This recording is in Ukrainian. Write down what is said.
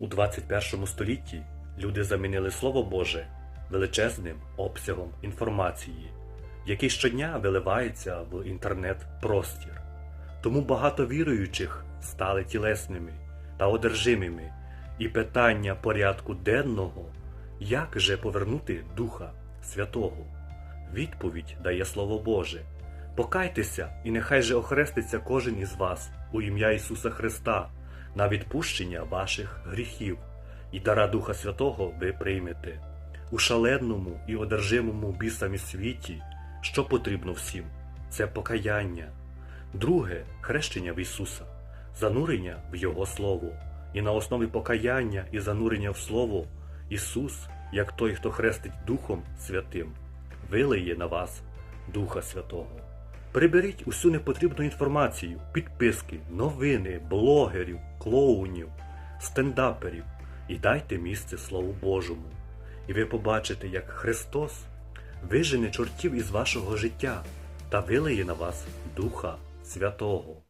У 21 столітті люди замінили Слово Боже величезним обсягом інформації, який щодня виливається в інтернет-простір. Тому багато віруючих стали тілесними та одержимими, і питання порядку денного, як же повернути Духа Святого? Відповідь дає Слово Боже. Покайтеся, і нехай же охреститься кожен із вас у ім'я Ісуса Христа на відпущення ваших гріхів, і дара Духа Святого ви приймете. У шаленому і одержимому бісами світі, що потрібно всім, це покаяння. Друге хрещення в Ісуса, занурення в Його Слово. І на основі покаяння і занурення в Слово Ісус, як той, хто хрестить Духом Святим, вилиє на вас Духа Святого. Приберіть усю непотрібну інформацію, підписки, новини, блогерів, клоунів, стендаперів і дайте місце Слову Божому. І ви побачите, як Христос вижене чортів із вашого життя та вилиє на вас Духа Святого.